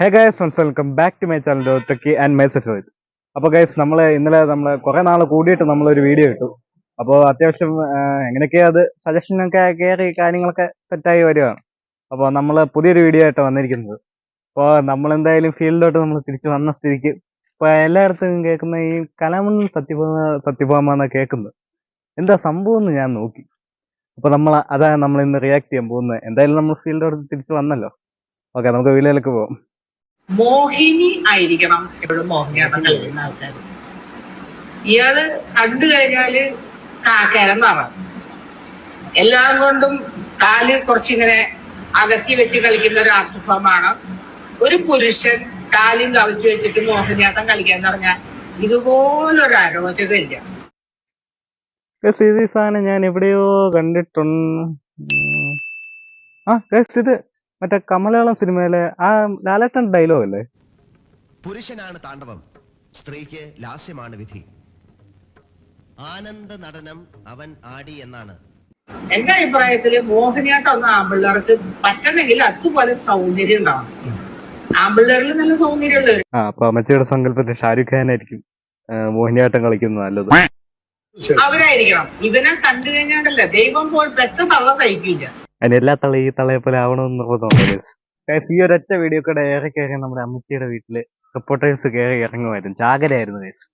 Hey guys friends welcome back to my channel techie and my set അപ്പോൾ guys നമ്മൾ ഇന്നലെ നമ്മൾ കുറേ നാൾ കൂടിയിട്ട് നമ്മളൊരു വീഡിയോ ഇട്ടു. അപ്പോൾ അത്യാവശ്യം എങ്ങനെയൊക്കെയാ അത് സജഷനൊക്കെ കയറി കാര്യങ്ങളൊക്കെ സെറ്റായി വരികയാണ് അപ്പോൾ നമ്മൾ പുതിയൊരു വീഡിയോ ആയിട്ട് വന്നിരിക്കുന്നത്. അപ്പോൾ നമ്മൾ എന്തായാലും ഫീൽഡിലോട്ട് നമ്മൾ തിരിച്ച് വന്ന സ്ഥിതിക്ക് ഇപ്പോൾ എല്ലായിടത്തും കേൾക്കുന്ന ഈ കലാമൺ സത്യഭാമ സത്യഭാമ എന്നാണ് കേൾക്കുന്നത്. എന്താ സംഭവം എന്ന് ഞാൻ നോക്കി. അപ്പോൾ നമ്മൾ അതാണ് നമ്മൾ ഇന്ന് റിയാക്ട് ചെയ്യാൻ പോകുന്നത്. എന്തായാലും നമ്മൾ ഫീൽഡിലോട്ട് തിരിച്ച് വന്നല്ലോ. ഓക്കെ നമുക്ക് വീഡിയോയിലേക്ക് പോകാം മോഹിനി ആയിരിക്കണം എപ്പോഴും മോഹിനിയാട്ടം കളിക്കുന്ന ആൾക്കാർ ഇയാൾ കണ്ടു കഴിഞ്ഞാൽ കാക്കേരം നിറം. എല്ലാം കൊണ്ടും കാൽ കുറച്ചിങ്ങനെ അകത്തി വെച്ച് കളിക്കുന്ന ഒരു ആർട്ട് ഒരു പുരുഷൻ കാലും കവിച്ചു വെച്ചിട്ട് മോഹിനിയാട്ടം കളിക്കാന്ന് പറഞ്ഞാൽ ഇതുപോലൊരു അരോചകമില്ല. ഗസ് ഇത് സാധനം ഞാൻ എവിടെയോ കണ്ടിട്ടുണ്ട്. ആ ഇത് മറ്റേ കമലയാളം സിനിമയിലെ ആ ലാലേട്ടൻ ഡയലോഗ് അല്ലേ? പുരുഷനാണ് താണ്ഡവം സ്ത്രീക്ക് ലാസ്യമാണ് വിധി. ആനന്ദ നടനം അവൻ ആടി എന്നാണ്. എന്റെ അഭിപ്രായത്തിൽ മോഹിനിയാട്ടം ഒന്നും ആമ്പിള്ളേർക്ക് പറ്റണമെങ്കിൽ അതുപോലെ സൗന്ദര്യം ഉണ്ടാവണം. ആമ്പിള്ളേരിൽ നല്ല സൗന്ദര്യമുള്ളവർ ആ അപ്പൊ അമ്മച്ചിയുടെ സങ്കല്പത്തിൽ ഷാരൂഖ് ഖാൻ ആയിരിക്കും മോഹിനിയാട്ടം കളിക്കുന്നത് നല്ലത്. അവരായിരിക്കണം. ഇവനെ കണ്ടു കഴിഞ്ഞാണ്ടല്ല ദൈവം പോൽ പെട്ടെന്ന് അവ സഹിക്കില്ല അതിന് എല്ലാ തള ഈ തളയെ പോലെ ആവണമെന്ന് നിർബന്ധമുണ്ട് ഈ ഒരൊറ്റ വീഡിയോ കൂടെ ഏറെ കയറി നമ്മുടെ അമ്മച്ചിയുടെ വീട്ടിൽ റിപ്പോർട്ടേഴ്സ് കയറി ഇറങ്ങുമായിരുന്നു. ജാഗ്രതയായിരുന്നു ഗൈസ്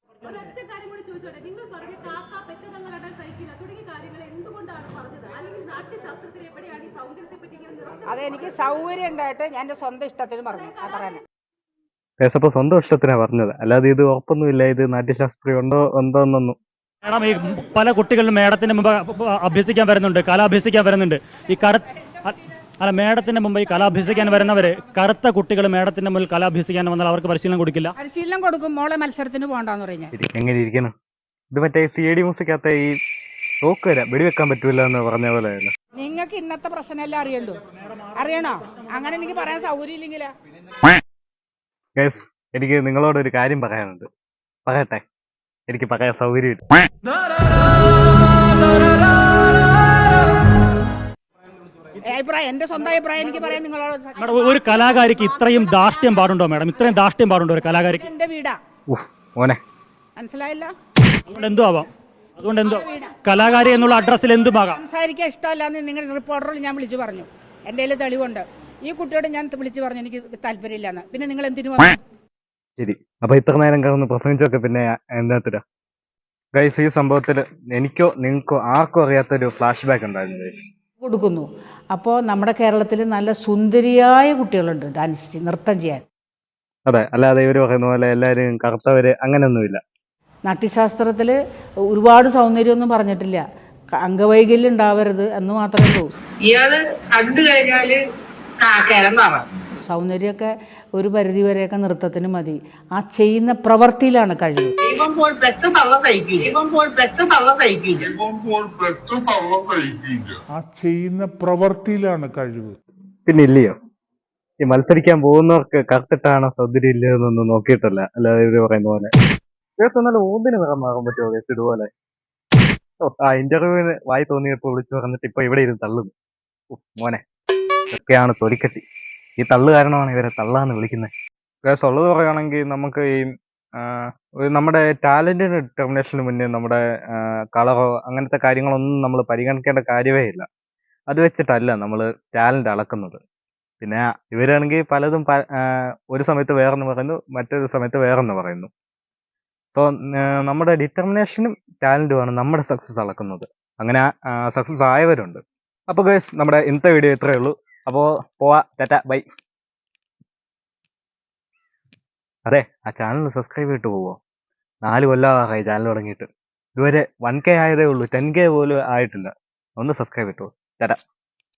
അതെനിക്ക് സൗകര്യം ഉണ്ടായിട്ട് ഞാൻ എന്റെ സ്വന്തം ഇഷ്ടത്തിന് പറഞ്ഞു. അത്ര തന്നെ ഗൈസ് അപ്പൊ സ്വന്തം ഇഷ്ടത്തിനാ പറഞ്ഞത്. അല്ലാതെ ഇത് ഉറപ്പൊന്നുമില്ല. ഇത് നാട്യശാസ്ത്രീയം ഉണ്ടോ ഉണ്ടോ എന്നൊന്നും. മേഡം ഈ പല കുട്ടികളും മേഡത്തിന്റെ മുമ്പ് അഭ്യസിക്കാൻ വരുന്നുണ്ട് കല അഭ്യസിക്കാൻ വരുന്നുണ്ട്. ഈ കറ അല്ല മേഡത്തിന്റെ മുമ്പ് ഈ കല അഭ്യസിക്കാൻ വരുന്നവര് കറുത്ത കുട്ടികൾ മേഡത്തിന്റെ മുമ്പിൽ കല അഭ്യസിക്കാൻ വന്നാൽ അവർക്ക് പരിശീലനം കൊടുക്കില്ല? പരിശീലനം കൊടുക്കും മോളെ മത്സരത്തിന് പോകണ്ടെന്ന് പറഞ്ഞു ഇരി- എങ്ങനെ ഇരിക്കണം ഇത് മറ്റേ സി ഡി മ്യൂസിക്കകത്തെ ഈ തോക്ക് വരാം വെടിവെക്കാൻ പറ്റൂല എന്ന് പറഞ്ഞ പോലെ നിങ്ങൾക്ക് ഇന്നത്തെ പ്രശ്നമെല്ലാം അറിയണ്ടോ അറിയണോ? അങ്ങനെ എനിക്ക് പറയാൻ സൗകര്യം ഇല്ലെങ്കിലാ ഗൈസ് എനിക്ക് നിങ്ങളോട് ഒരു കാര്യം പറയാനുണ്ട്. പറയട്ടെ. എനിക്ക് പറയാൻ സൗകര്യമില്ല. അഭിപ്രായം എന്റെ സ്വന്തം അഭിപ്രായം എനിക്ക് പറയാൻ നിങ്ങളോട് മേഡം ഒരു കലാകാരിക്ക് ഇത്രയും ദാഷ്ട്യം പാടുണ്ടോ മേഡം? ഇത്രയും ദാഷ്ട്യം പാടുണ്ടോ ഒരു കലാകാരിക്ക്? എന്റെ വീടാ. ഉഫ് മോനെ. മനസ്സിലായില്ല? അതുകൊണ്ട് എന്തോ ആവാം അതുകൊണ്ട് എന്തോ കലാകാരി എന്നുള്ള അഡ്രസ്സിൽ എന്തുമാകാം? സംസാരിക്കാൻ ഇഷ്ടമല്ലാന്ന് നിങ്ങളുടെ റിപ്പോർട്ടറിൽ ഞാൻ വിളിച്ചു പറഞ്ഞു. എന്റെ കയ്യിൽ തെളിവുണ്ട്. ഈ കുട്ടിയോട് ഞാൻ വിളിച്ചു പറഞ്ഞു എനിക്ക് താല്പര്യമില്ലെന്ന്. പിന്നെ നിങ്ങൾ എന്തിനു പറഞ്ഞു ശരി. അപ്പൊ ഇത്ര നേരം കിടന്ന് പ്രസംഗിച്ചൊക്കെ പിന്നെ എന്താത്തില്ല ഗൈസ് ഈ സംഭവത്തിൽ എനിക്കോ നിങ്ങൾക്കോ ആർക്കും അറിയാത്തൊരു ഫ്ലാഷ് ബാക്ക് ഉണ്ടായിരുന്നു ഗൈസ് കൊടുക്കുന്നു. അപ്പോൾ നമ്മുടെ കേരളത്തിൽ നല്ല സുന്ദരിയായ കുട്ടികളുണ്ട് ഡാൻസ് നൃത്തം ചെയ്യാൻ. അതെ അല്ലാതെ ഇവർ പറയുന്ന പോലെ എല്ലാവരും കറുത്തവര് അങ്ങനെയൊന്നുമില്ല. നാട്യശാസ്ത്രത്തിൽ ഒരുപാട് സൗന്ദര്യമൊന്നും പറഞ്ഞിട്ടില്ല. അംഗവൈകല്യം ഉണ്ടാവരുത് എന്ന് മാത്രമേ ഉള്ളൂ. ഇയാൾ കണ്ടു കഴിഞ്ഞാൽ കാക്കേരം സൗന്ദര്യമൊക്കെ ഒരു പരിധി വരെയൊക്കെ നൃത്തത്തിന് മതി. ആ ചെയ്യുന്ന പ്രവൃത്തിയിലാണ് കഴിവ്. ആ ചെയ്യുന്ന പ്രവൃത്തിയിലാണ് കഴിവ്. പിന്നെ ഇല്ലയോ ഈ മത്സരിക്കാൻ പോകുന്നവർക്ക് കറുത്തിട്ടാണോ സൗന്ദര്യം ഇല്ലെന്നൊന്നും നോക്കിയിട്ടല്ല. അല്ലാതെ ഇവർ പറയുന്ന പോലെ. കേസ് എന്നാലും ഓന്തിന് നിറം മാറാൻ പറ്റുമോ കേസ് ഇതുപോലെ? ആ ഇന്റർവ്യൂവിന് വായി തോന്നിയപ്പോ വിളിച്ചു പറഞ്ഞിട്ട് ഇപ്പൊ ഇവിടെ ഇരുന്ന് തള്ളുന്നു. മോനെ ഇതൊക്കെയാണ് തൊലിക്കട്ടി. ഈ തള്ളു കാരണമാണ് ഇവരെ തള്ളാന്ന് വിളിക്കുന്നത് കേസ് ഉള്ളത് പറയുകയാണെങ്കിൽ നമുക്ക് ഈ നമ്മുടെ ടാലന്റിന് ഡിറ്റർമിനേഷന് മുന്നേ നമ്മുടെ കളറോ അങ്ങനത്തെ കാര്യങ്ങളൊന്നും നമ്മൾ പരിഗണിക്കേണ്ട കാര്യമേ ഇല്ല. അത് വെച്ചിട്ടല്ല നമ്മൾ ടാലന്റ് അളക്കുന്നത്. പിന്നെ ഇവരാണെങ്കിൽ പലതും ഒരു സമയത്ത് വേറെന്ന് പറയുന്നു മറ്റൊരു സമയത്ത് വേറെന്ന് പറയുന്നു. സോ നമ്മുടെ ഡിറ്റർമിനേഷനും ടാലന്റുമാണ് നമ്മുടെ സക്സസ് അളക്കുന്നത്. അങ്ങനെ സക്സസ് ആയവരുണ്ട്. അപ്പോൾ ഗൈസ് നമ്മുടെ ഇന്നത്തെ വീഡിയോ ഇത്രയേ ഉള്ളൂ. അപ്പോൾ പോവാ ടാറ്റ ബൈ. അതെ ആ ചാനൽ സബ്സ്ക്രൈബ് ചെയ്തിട്ട് പോവോ. നാല് കൊല്ലമാകായി ചാനൽ തുടങ്ങിയിട്ട്. ഇതുവരെ വൺ കെ ആയതേ ഉള്ളൂ ടെൻ കെ പോലും ആയിട്ടില്ല. ഒന്ന് സബ്സ്ക്രൈബ് ചെയ്തിട്ട് ചെയ്തോ ടാറ്റ.